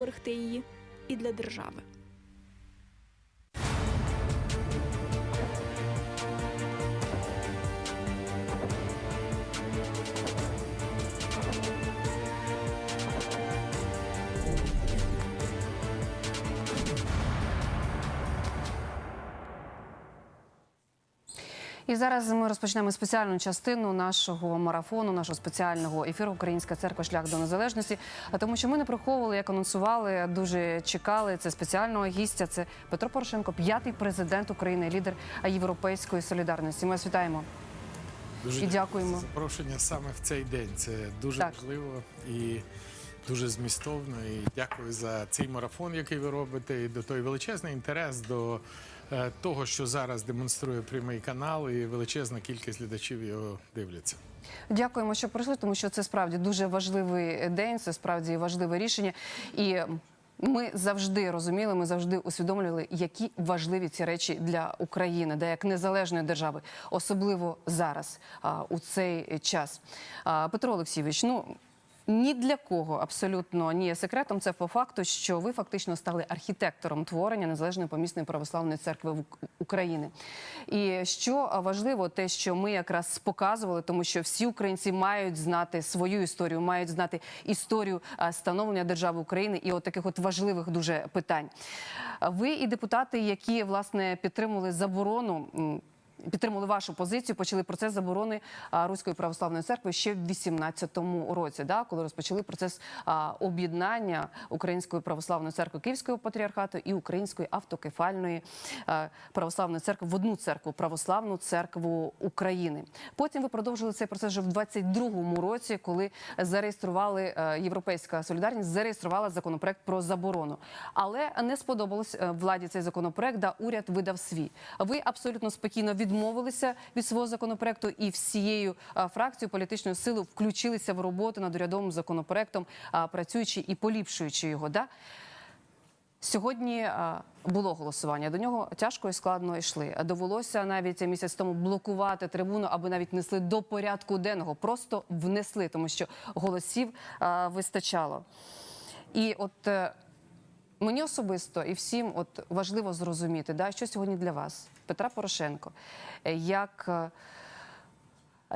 берегти її і для держави. І зараз ми розпочнемо спеціальну частину нашого марафону, нашого спеціального ефіру Українська церква шлях до незалежності. А тому, що ми не приховували, як анонсували, дуже чекали це спеціального гістя. Це Петро Порошенко, п'ятий президент України, лідер Європейської солідарності. Ми вас вітаємо. Дуже І дякуємо. за запрошення саме в цей день. Це дуже Так. важливо і дуже змістовно. І дякую за цей марафон, який ви робите, і до той величезний інтерес до того, що зараз демонструє прямий канал, і величезна кількість глядачів його дивляться. Дякуємо, що прийшли, тому що це справді дуже важливий день, це справді важливе рішення. І ми завжди розуміли, ми завжди усвідомлювали, які важливі ці речі для України, де як незалежної держави, особливо зараз, у цей час. Петро Олексійович, ну. Ні для кого абсолютно є секретом. Це по факту, що ви фактично стали архітектором творення незалежної помісної православної церкви в Ук- України. І що важливо, те, що ми якраз показували, тому що всі українці мають знати свою історію, мають знати історію становлення держави України і от таких от важливих дуже питань. Ви і депутати, які власне підтримували заборону. Підтримали вашу позицію, почали процес заборони Руської православної церкви ще в 18-му році, да, коли розпочали процес об'єднання Української православної церкви Київського патріархату і Української автокефальної православної церкви в одну церкву православну церкву України. Потім ви продовжили цей процес вже в 22-му році, коли зареєстрували Європейська солідарність, зареєструвала законопроект про заборону. Але не сподобалось владі цей законопроект, да уряд видав свій. Ви абсолютно спокійно відмовилися від свого законопроекту і всією фракцією політичної сили включилися в роботу над урядовим законопроектом, працюючи і поліпшуючи його. Да? Сьогодні було голосування. До нього тяжко і складно йшли. Довелося навіть місяць тому блокувати трибуну, аби навіть несли до порядку денного. Просто внесли, тому що голосів вистачало. І от е, мені особисто і всім от важливо зрозуміти, да, що сьогодні для вас, Петра Порошенко, е, як. е,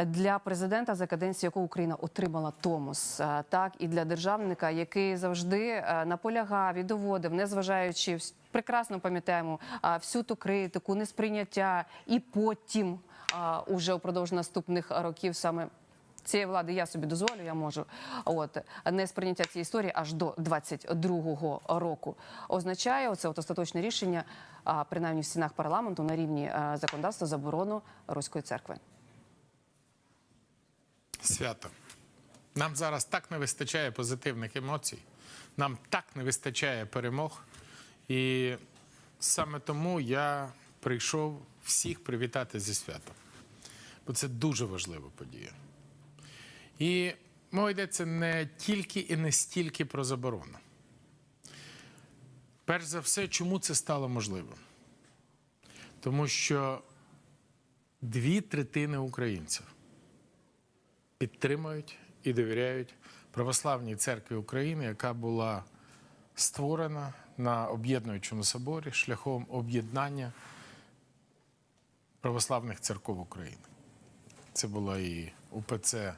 для президента, за каденцію якого Україна отримала Томос, так і для державника, який завжди е, наполягав і доводив, незважаючи прекрасно пам'ятаємо всю ту критику, несприйняття, і потім уже упродовж наступних років саме. Цієї влади я собі дозволю, я можу. От не сприйняття цієї історії аж до 22-го року означає оце от остаточне рішення, а, принаймні в стінах парламенту на рівні законодавства заборону руської церкви. Свято. Нам зараз так не вистачає позитивних емоцій, нам так не вистачає перемог. І саме тому я прийшов всіх привітати зі святом. Бо це дуже важлива подія. І мова йдеться не тільки і не стільки про заборону. Перш за все, чому це стало можливим? Тому що дві третини українців підтримують і довіряють православній церкві України, яка була створена на об'єднуючому соборі шляхом об'єднання православних церков України. Це була і УПЦ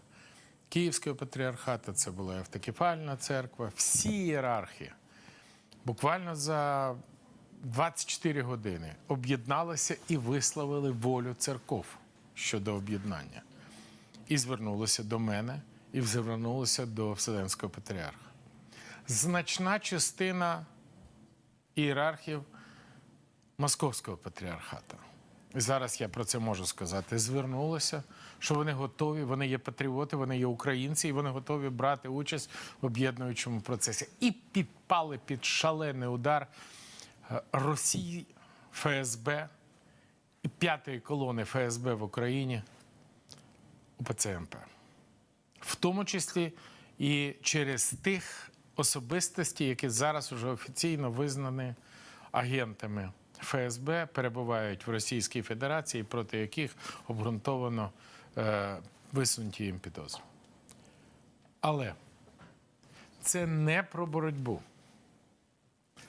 Київського патріархату, це була автокефальна церква, всі ієрархи буквально за 24 години об'єдналися і висловили волю церков щодо об'єднання і звернулися до мене, і звернулися до Вселенського патріарха. Значна частина ієрархів Московського патріархату. Зараз я про це можу сказати. Звернулися, що вони готові, вони є патріоти, вони є українці, і вони готові брати участь в об'єднуючому процесі. І підпали під шалений удар е, Росії, ФСБ і п'ятої колони ФСБ в Україні УПЦ МП. В тому числі і через тих особистостей, які зараз вже офіційно визнані агентами ФСБ, перебувають в Російській Федерації, проти яких обґрунтовано е, висунуті їм підозри. Але це не про боротьбу.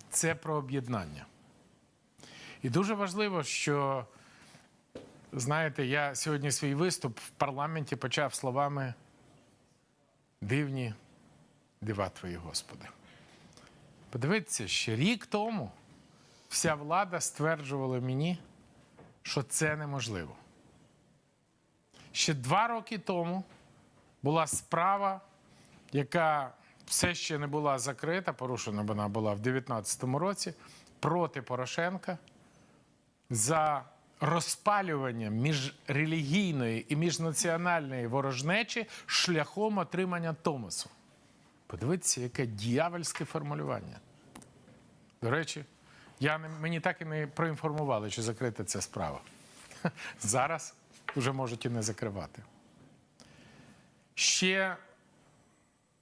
це про об'єднання. І дуже важливо, що, знаєте, я сьогодні свій виступ в парламенті почав словами дивні дива твої, Господи. Подивіться, ще рік тому вся влада стверджувала мені, що це неможливо. Ще два роки тому була справа, яка все ще не була закрита, порушена вона була в 2019 році проти Порошенка за розпалювання міжрелігійної і міжнаціональної ворожнечі шляхом отримання Томосу. Подивіться, яке дьявольське формулювання. До речі, я мені так і не проінформували, чи закрита ця справа. Зараз вже можуть і не закривати. Ще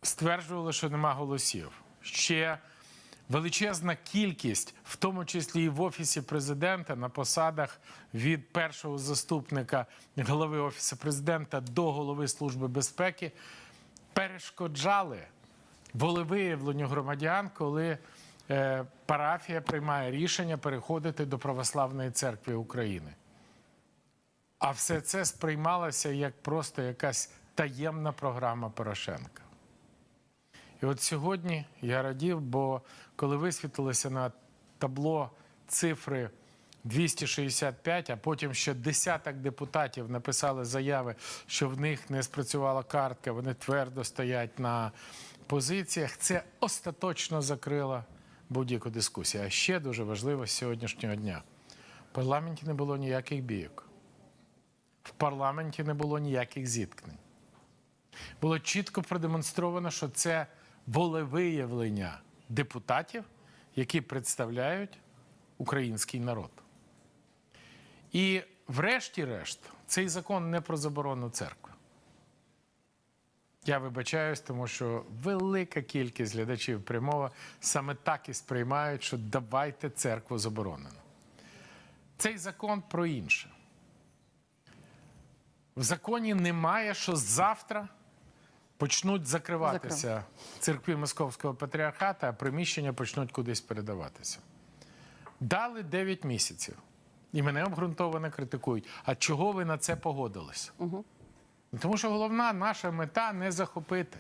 стверджували, що нема голосів. Ще величезна кількість, в тому числі і в офісі президента, на посадах від першого заступника голови офісу президента до голови служби безпеки, перешкоджали волевиявленню громадян, коли парафія приймає рішення переходити до православної церкви України. А все це сприймалося як просто якась таємна програма Порошенка. І от сьогодні я радів, бо коли висвітлилися на табло цифри 265, а потім ще десяток депутатів написали заяви, що в них не спрацювала картка, вони твердо стоять на позиціях. Це остаточно закрило будь-яку дискусію. А ще дуже важливо з сьогоднішнього дня. В парламенті не було ніяких бійок. В парламенті не було ніяких зіткнень. Було чітко продемонстровано, що це волевиявлення депутатів, які представляють український народ. І, врешті-решт, цей закон не про заборону церкви. Я вибачаюсь, тому що велика кількість глядачів прямого саме так і сприймають, що давайте церкву заборонено. Цей закон про інше. В законі немає, що завтра почнуть закриватися церкви Московського патріархата, а приміщення почнуть кудись передаватися. Дали 9 місяців. І мене обґрунтовано критикують. А чого ви на це погодились? Ну, Тому що головна наша мета не захопити.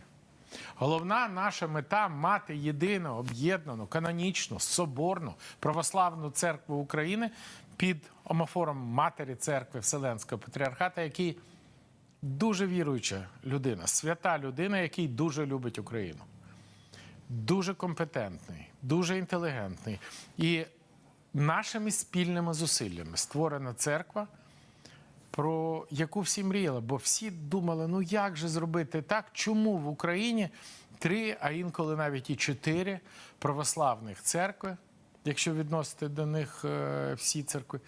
Головна наша мета мати єдину, об'єднану, канонічну, соборну православну церкву України під омофором матері церкви Вселенського патріархата, який дуже віруюча людина, свята людина, який дуже любить Україну. Дуже компетентний, дуже інтелігентний. І нашими спільними зусиллями створена церква, про яку всі мріяли, бо всі думали, ну як же зробити так, чому в Україні три, а інколи навіть і чотири православних церкви, якщо відносити до них е, всі церкви,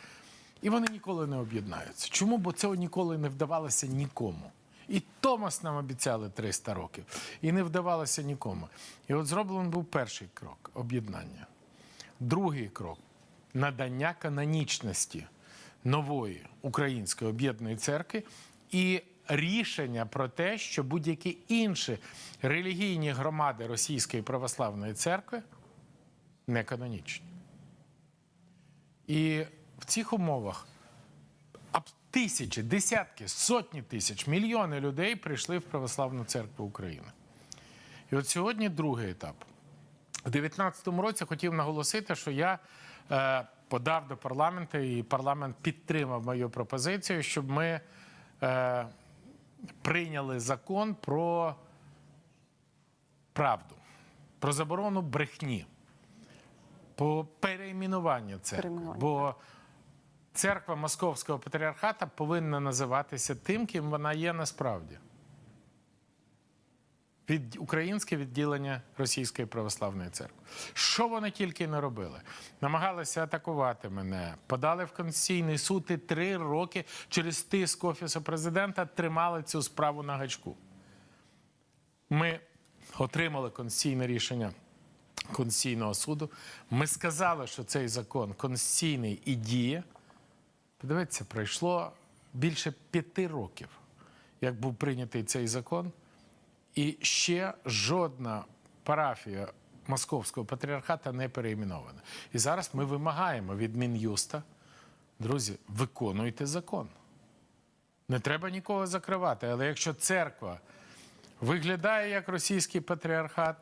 і вони ніколи не об'єднаються. Чому? Бо цього ніколи не вдавалося нікому. І Томас нам обіцяли 300 років, і не вдавалося нікому. І от зроблений був перший крок об'єднання. Другий крок надання канонічності нової української об'єднаної церкви і рішення про те, що будь-які інші релігійні громади Російської православної церкви не канонічні. І в цих умовах тисячі, десятки, сотні тисяч, мільйони людей прийшли в Православну церкву України. І от сьогодні другий етап. У 2019 році хотів наголосити, що я е, подав до парламенту, і парламент підтримав мою пропозицію, щоб ми е, прийняли закон про правду, про заборону брехні, по перейменуванню церкви. Перейменування, Бо церква Московського патріархата повинна називатися тим, ким вона є насправді. Від українське відділення Російської православної церкви. Що вони тільки не робили? Намагалися атакувати мене, подали в Конституційний суд і три роки через тиск офісу президента тримали цю справу на гачку. Ми отримали конституційне рішення Конституційного суду. Ми сказали, що цей закон конституційний і діє. Подивіться, пройшло більше п'яти років, як був прийнятий цей закон. І ще жодна парафія Московського патріархата не переіменована. І зараз ми вимагаємо від Мін'юста, друзі, виконуйте закон. Не треба нікого закривати. Але якщо церква виглядає як російський патріархат,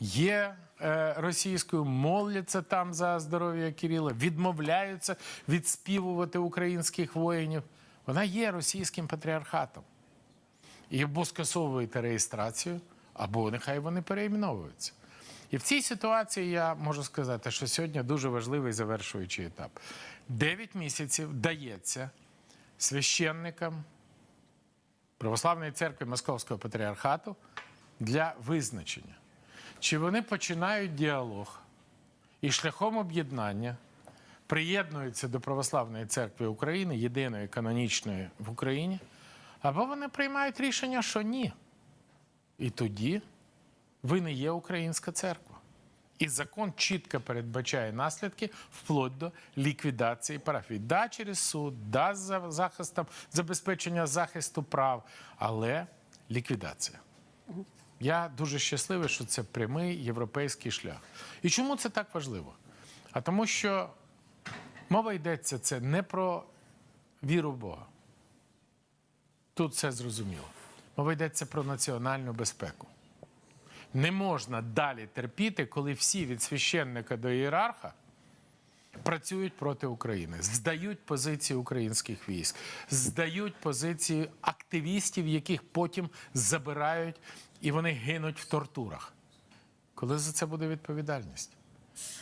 є е, російською, моляться там за здоров'я Кирила, відмовляються відспівувати українських воїнів, вона є російським патріархатом. І або скасовуєте реєстрацію, або нехай вони переіменовуються. І в цій ситуації я можу сказати, що сьогодні дуже важливий завершуючий етап. Дев'ять місяців дається священникам Православної церкви Московського патріархату для визначення, чи вони починають діалог і шляхом об'єднання приєднуються до Православної церкви України, єдиної канонічної в Україні, або вони приймають рішення, що ні. І тоді ви не є українська церква. І закон чітко передбачає наслідки вплоть до ліквідації парафій. Да, через суд, да, за захистом забезпечення захисту прав, але ліквідація. Я дуже щасливий, що це прямий європейський шлях. І чому це так важливо? А тому, що мова йдеться це не про віру в Бога. Тут все зрозуміло. Мова йдеться про національну безпеку. Не можна далі терпіти, коли всі від священника до ієрарха працюють проти України, здають позиції українських військ, здають позиції активістів, яких потім забирають і вони гинуть в тортурах. Коли за це буде відповідальність?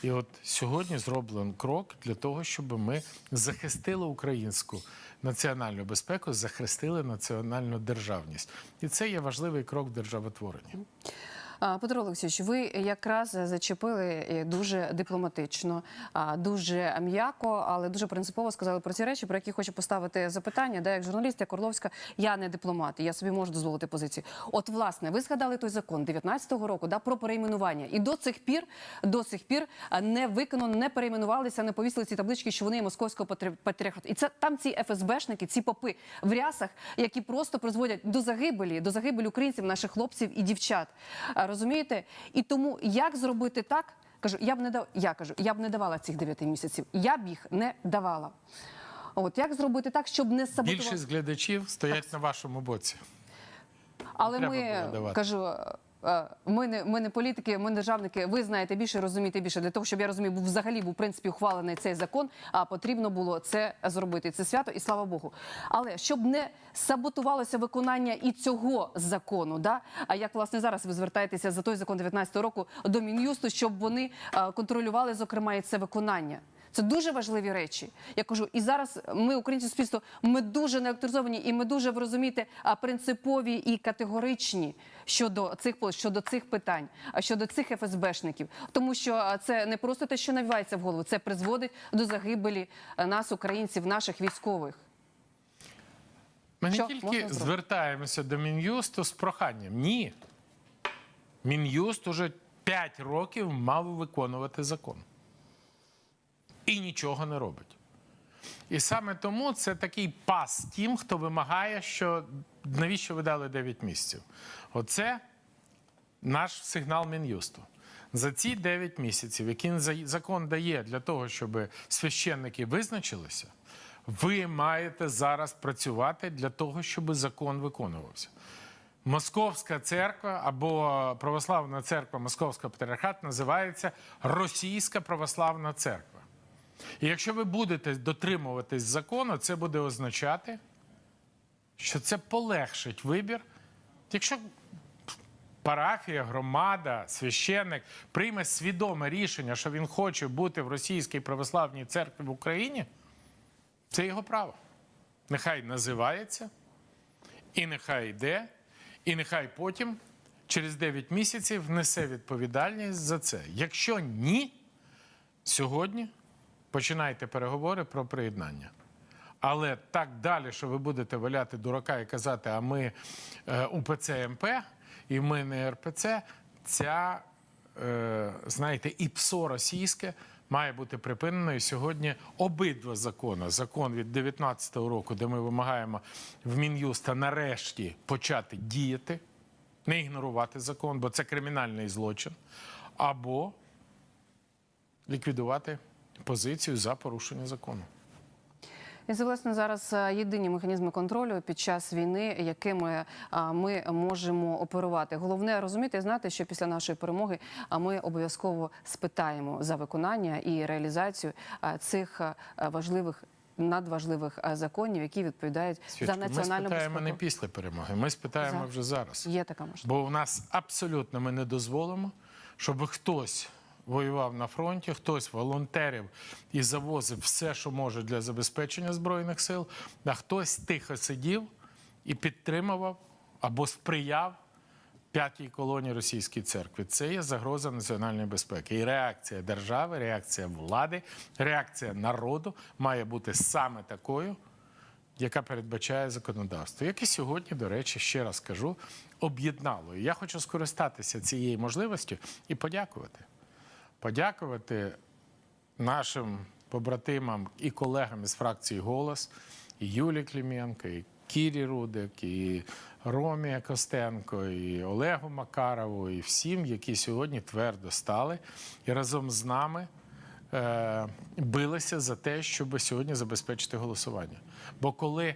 І от сьогодні зроблен крок для того, щоб ми захистили українську національну безпеку, захистили національну державність. І це є важливий крок в державотворенні. Петро Олексійович, ви якраз зачепили е, дуже дипломатично, дуже м'яко, але дуже принципово сказали про ці речі, про які хочу поставити запитання. Да, як журналіст, як Орловська, я не дипломат, я собі можу дозволити позицію. От, власне, ви згадали той закон 19-го року да, про перейменування, і до цих пір до цих пір не виконано, не перейменувалися, не повісили ці таблички, що вони московського патрі- патріархату. І це там ці ФСБшники, ці попи в рясах, які просто призводять до загибелі, до загибелі українців, наших хлопців і дівчат. Розумієте? І тому як зробити так? Кажу, я б не дав, я кажу, я б не давала цих 9 місяців. Я б їх не давала. От як зробити так, щоб не саботувати? Більшість глядачів стоять на вашому боці. Але треба ми кажу. Е, Ми не, ми не політики, ми не державники. Ви знаєте більше, розумієте більше. Для того, щоб я розумію, був взагалі був в принципі ухвалений цей закон. А потрібно було це зробити. Це свято, і слава Богу. Але щоб не саботувалося виконання і цього закону, да а як власне зараз ви звертаєтеся за той закон 19-го року до мін'юсту, щоб вони е, контролювали зокрема і це виконання. Це дуже важливі речі. Я кажу, і зараз ми, українське суспільство, ми дуже неакторизовані і ми дуже ви розумієте, принципові і категоричні щодо цих щодо цих питань, а щодо цих ФСБшників. Тому що це не просто те, що навівається в голову, це призводить до загибелі нас, українців, наших військових. Ми Що не тільки звертаємося до Мін'юсту з проханням. Ні. Мін'юст уже 5 років мав виконувати закон. І нічого не робить. І саме тому це такий пас тим, хто вимагає, що навіщо ви дали 9 місяців. Оце наш сигнал Мін'юсту. За ці 9 місяців, які закон дає для того, щоб священники визначилися, ви маєте зараз працювати для того, щоб закон виконувався. Московська церква або православна церква Московського патріархат називається Російська православна церква. І якщо ви будете дотримуватись закону, це буде означати, що це полегшить вибір. Якщо парафія, громада, священник прийме свідоме рішення, що він хоче бути в Російській православній церкві в Україні, це його право. Нехай називається, і нехай йде, і нехай потім через 9 місяців несе відповідальність за це. Якщо ні, сьогодні починайте переговори про приєднання. Але так далі, що ви будете валяти дурака і казати, а ми е, УПЦ МП і ми не РПЦ, ця, е, знаєте, і ПСО російське має бути припинено. І сьогодні обидва закони, закон від 19-го року, де ми вимагаємо в Мін'юста нарешті почати діяти, не ігнорувати закон, бо це кримінальний злочин. або ліквідувати позицію за порушення закону. І це власне зараз е, єдині механізми контролю під час війни, якими ми можемо оперувати. Головне розуміти і знати, що після нашої перемоги ми обов'язково спитаємо за виконання і реалізацію цих важливих надважливих законів, які відповідають Свічко, за ми національну спитаємо не після перемоги, ми спитаємо За. вже зараз. Є така можливість. Бо у нас абсолютно ми не дозволимо, щоб хтось воював на фронті, хтось волонтерів і завозив все, що може для забезпечення збройних сил, а хтось тихо сидів і підтримував або сприяв п'ятій колонії російської церкви. Це є загроза національної безпеки. І реакція держави, реакція влади, реакція народу має бути саме такою, яка передбачає законодавство, яке сьогодні, до речі, ще раз кажу, об'єднало. І я хочу скористатися цією можливістю і подякувати. Подякувати нашим побратимам і колегам із фракції Голос, і Юлі Кліменко, і Кірі Рудик, і Ромі Костенко, і Олегу Макарову, і всім, які сьогодні твердо стали і разом з нами е, билися за те, щоб сьогодні забезпечити голосування. Бо коли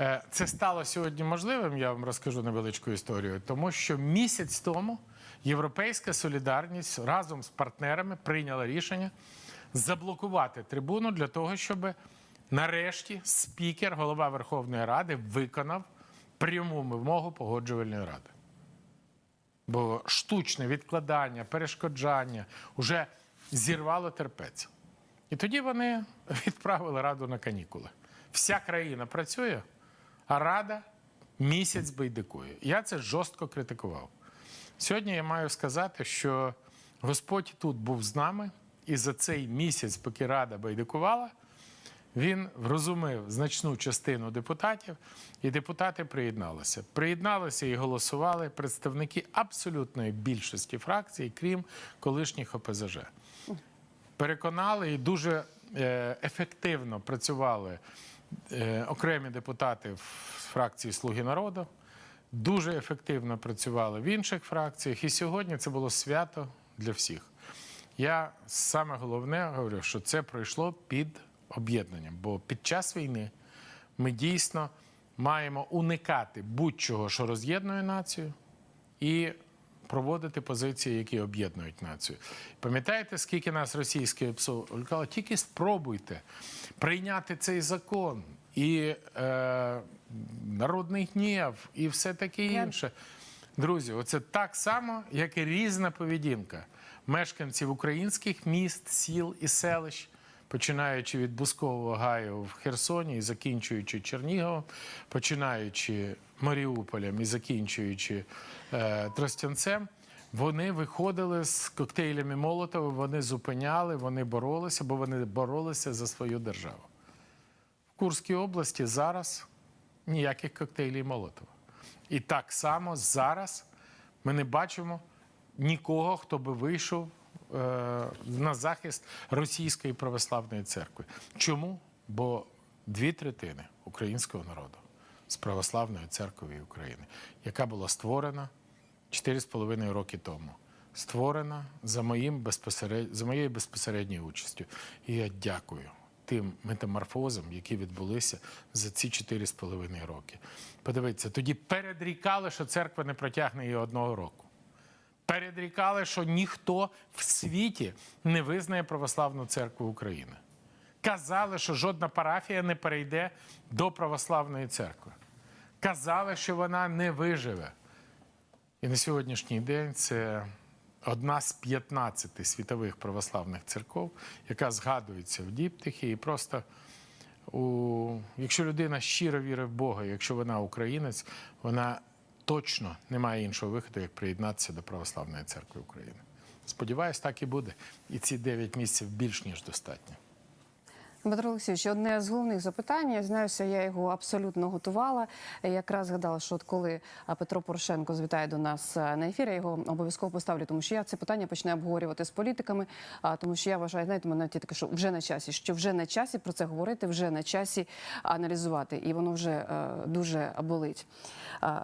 е, це стало сьогодні можливим, я вам розкажу невеличку історію, тому що місяць тому Європейська солідарність разом з партнерами прийняла рішення заблокувати трибуну для того, щоб нарешті спікер, голова Верховної Ради, виконав пряму вимогу погоджувальної ради. Бо штучне відкладання, перешкоджання вже зірвало терпець. І тоді вони відправили раду на канікули. Вся країна працює, а рада місяць байдикує. Я це жорстко критикував. Сьогодні я маю сказати, що Господь тут був з нами, і за цей місяць, поки рада байдикувала, він врозумив значну частину депутатів, і депутати приєдналися. Приєдналися і голосували представники абсолютної більшості фракцій, крім колишніх ОПЗЖ. Переконали і дуже е, ефективно працювали е, окремі депутати в фракції Слуги народу. Дуже ефективно працювали в інших фракціях, і сьогодні це було свято для всіх. Я саме головне говорю, що це пройшло під об'єднанням, бо під час війни ми дійсно маємо уникати будь-чого, що роз'єднує націю, і проводити позиції, які об'єднують націю. Пам'ятаєте, скільки нас російське казало, тільки спробуйте прийняти цей закон і е, народний гнів, і все таке інше. Друзі, оце так само, як і різна поведінка мешканців українських міст, сіл і селищ, починаючи від Бускового гаю в Херсоні і закінчуючи Черніговом, починаючи Маріуполем і закінчуючи е, Тростянцем. Вони виходили з коктейлями Молотова, вони зупиняли, вони боролися, бо вони боролися за свою державу. Курській області зараз ніяких коктейлів Молотова. І так само зараз ми не бачимо нікого, хто би вийшов е, на захист Російської православної церкви. Чому? Бо дві третини українського народу з православною церквою України, яка була створена 4,5 роки тому. Створена за, моїм безпосеред... за моєю безпосередньою участю. І я дякую тим метаморфозам, які відбулися за ці 4,5 роки. Подивіться, тоді передрікали, що церква не протягне її одного року. Передрікали, що ніхто в світі не визнає православну церкву України. Казали, що жодна парафія не перейде до православної церкви. Казали, що вона не виживе. І на сьогоднішній день це одна з 15 світових православних церков, яка згадується в діптихі. І просто, у... якщо людина щиро вірить в Бога, якщо вона українець, вона точно не має іншого виходу, як приєднатися до Православної церкви України. Сподіваюсь, так і буде. І ці 9 місяців більш ніж достатньо. Дмитро Олексійович, одне з головних запитань, я знаюся, я його абсолютно готувала. Я Якраз згадала, що от коли Петро Порошенко звітає до нас на ефір, я його обов'язково поставлю, тому що я це питання починаю обговорювати з політиками, а, тому що я вважаю, знаєте, мене ті таке, що вже на часі, що вже на часі про це говорити, вже на часі аналізувати, і воно вже е, дуже болить.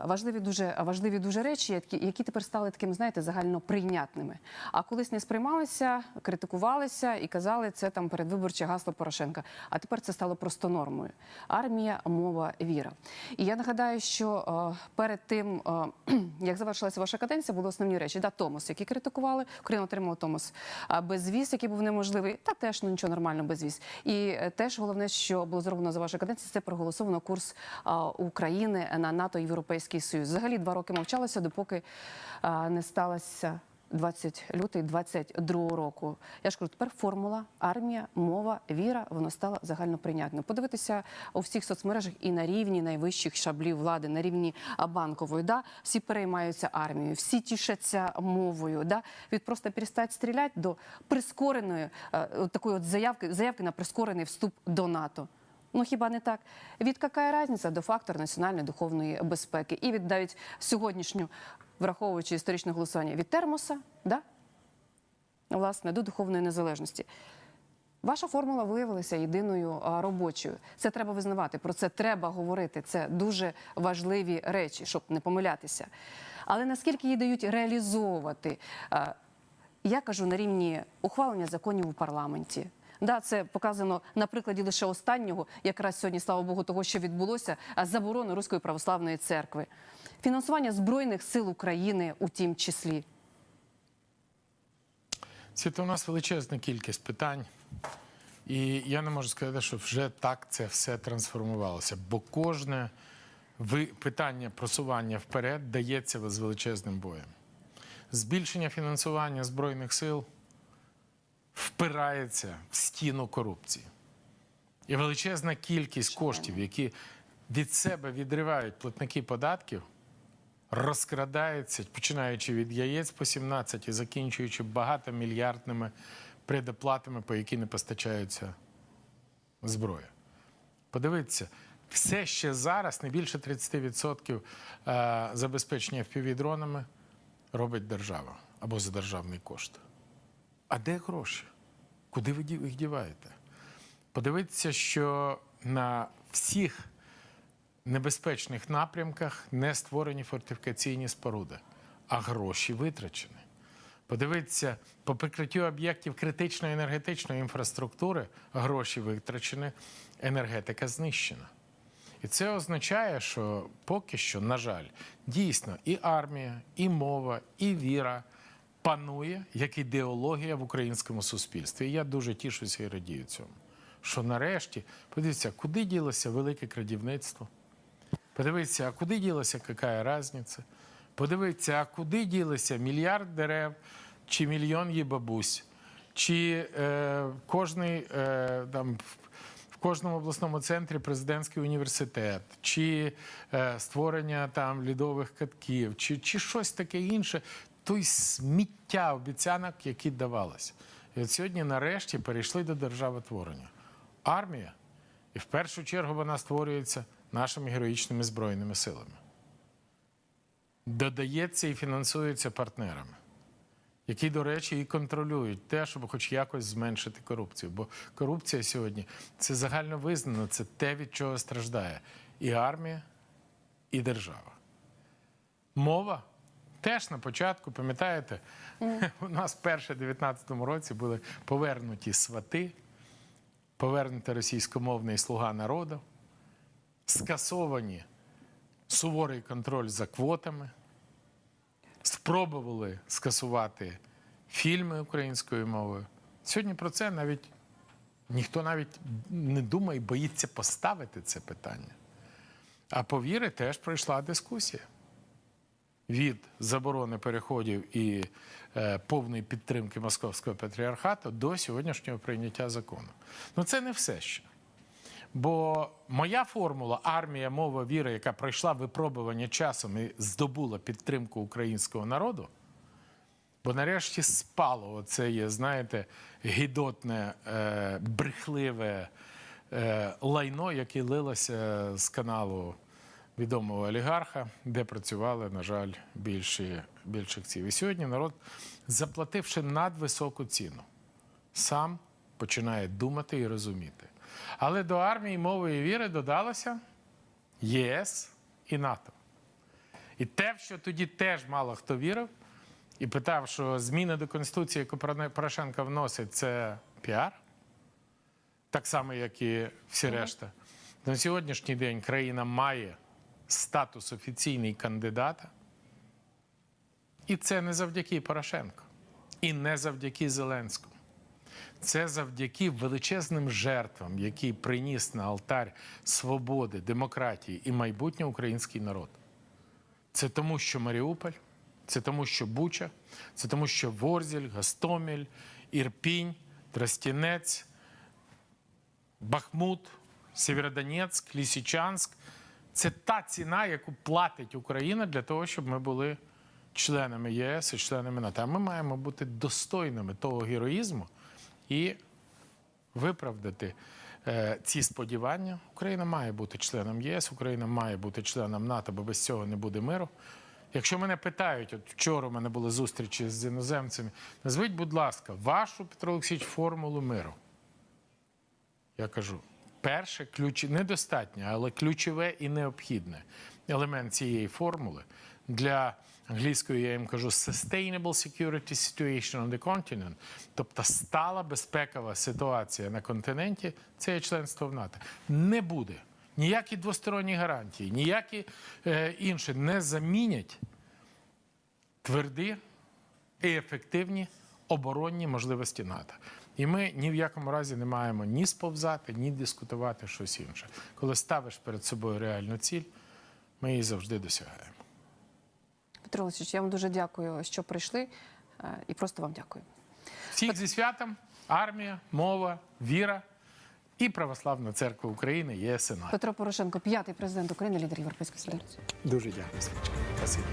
Важливі дуже важливі дуже речі, які тепер стали такими, знаєте, загально прийнятними. А колись не сприймалися, критикувалися і казали, це там передвиборче гасло Порошенка. А тепер це стало просто нормою. Армія, мова, віра. І я нагадаю, що е, перед тим, е, як завершилася ваша каденція, були основні речі. Да, Томос, які критикували. Україна отримала Томос безвіз, який був неможливий. Та теж ну нічого нормально безвіз. І е, теж головне, що було зроблено за вашу каденцію, це проголосовано курс України на НАТО і Європейський Союз. Взагалі два роки мовчалося, допоки не сталося. 20 лютий 22 року. Я ж кажу, тепер формула армія, мова, віра воно стало загальноприйнятним. Подивитися у всіх соцмережах і на рівні найвищих шаблів влади, на рівні банкової. Да, всі переймаються армією, всі тішаться мовою. Да, від просто перестать стріляти до прискореної е, такої от заявки, заявки на прискорений вступ до НАТО. Ну хіба не так? Від яка різниця до фактора національної духовної безпеки і від навіть сьогоднішню, враховуючи історичне голосування від термоса, да? власне, до духовної незалежності. Ваша формула виявилася єдиною робочою. Це треба визнавати. Про це треба говорити. Це дуже важливі речі, щоб не помилятися. Але наскільки її дають реалізовувати? Я кажу на рівні ухвалення законів у парламенті. Да, це показано на прикладі лише останнього, якраз сьогодні, слава Богу, того, що відбулося, заборони Руської православної церкви, фінансування збройних сил України у тім числі. Світ, у нас величезна кількість питань, і я не можу сказати, що вже так це все трансформувалося, бо кожне питання просування вперед дається з величезним боєм. Збільшення фінансування збройних сил впирається в стіну корупції. І величезна кількість коштів, які від себе відривають платники податків, розкрадається, починаючи від яєць по 17 і закінчуючи багатомільярдними предоплатами, по які не постачаються зброя. Подивіться, все ще зараз не більше 30% е, забезпечення FPV-дронами робить держава або за державний кошт. А де гроші? Куди ви їх діваєте? Подивіться, що на всіх небезпечних напрямках не створені фортифікаційні споруди, а гроші витрачені. Подивіться, по прикриттю об'єктів критичної енергетичної інфраструктури гроші витрачені, енергетика знищена. І це означає, що поки що, на жаль, дійсно і армія, і мова, і віра панує як ідеологія в українському суспільстві. І я дуже тішуся і радію цьому. Що нарешті, подивіться, куди ділося велике крадівництво? Подивіться, а куди ділася яка різниця? Подивіться, а куди ділися мільярд дерев чи мільйон є бабусь, чи е, кожний е, там. в- кожному обласному центрі президентський університет, чи е, створення там лідових катків, чи, чи щось таке інше, той сміття обіцянок, які давалося. І от сьогодні, нарешті, перейшли до державотворення. Армія, і в першу чергу вона створюється нашими героїчними збройними силами. Додається і фінансується партнерами, які, до речі, і контролюють те, щоб хоч якось зменшити корупцію. Бо корупція сьогодні це загально визнано, це те, від чого страждає і армія, і держава. Мова теж на початку, пам'ятаєте, у нас вперше в 19-му році були повернуті свати, повернути російськомовний слуга народу, скасовані суворий контроль за квотами, спробували скасувати фільми українською мовою. Сьогодні про це навіть ніхто навіть не думає, боїться поставити це питання. А по вірі теж пройшла дискусія від заборони переходів і е, повної підтримки Московського патріархату до сьогоднішнього прийняття закону. Ну це не все ще. Бо моя формула армія, мова, віра, яка пройшла випробування часом і здобула підтримку українського народу, Бо нарешті спало оце є, знаєте, гідотне, е, брехливе е, лайно, яке лилося з каналу відомого олігарха, де працювали, на жаль, більші, ців. І сьогодні народ, заплативши надвисоку ціну, сам починає думати і розуміти. Але до армії мови і віри додалося ЄС і НАТО. І те, в що тоді теж мало хто вірив, і питав, що зміни до Конституції, яку Поро- Порошенко вносить, це піар, так само, як і всі решта. На сьогоднішній день країна має статус офіційний кандидата. І це не завдяки Порошенку, і не завдяки Зеленському. Це завдяки величезним жертвам, які приніс на алтарь свободи, демократії і майбутнє український народ. Це тому, що Маріуполь, це тому, що Буча, це тому, що Ворзіль, Гастомель, Ірпінь, Тростянець, Бахмут, Сєвєродонецьк, Лісічанськ. Це та ціна, яку платить Україна для того, щоб ми були членами ЄС і членами НАТО. А ми маємо бути достойними того героїзму і виправдати е, ці сподівання. Україна має бути членом ЄС, Україна має бути членом НАТО, бо без цього не буде миру. Якщо мене питають, от вчора у мене були зустрічі з іноземцями, назвіть, будь ласка, вашу Петро Олексійович формулу миру. Я кажу, перше, ключ недостатньо, але ключове і необхідне елемент цієї формули для англійської я їм кажу sustainable security situation on the continent, тобто стала безпекова ситуація на континенті, це є членство в НАТО. Не буде. Ніякі двосторонні гарантії, ніякі е, інші не замінять тверді і ефективні оборонні можливості НАТО. І ми ні в якому разі не маємо ні сповзати, ні дискутувати щось інше. Коли ставиш перед собою реальну ціль, ми її завжди досягаємо. Петро Олексійович, я вам дуже дякую, що прийшли, е, і просто вам дякую. Всіх зі святом, армія, мова, віра і Православна церква України є сенат. Петро Порошенко, п'ятий президент України, лідер Європейської солідарності. Дуже дякую. Спасибі.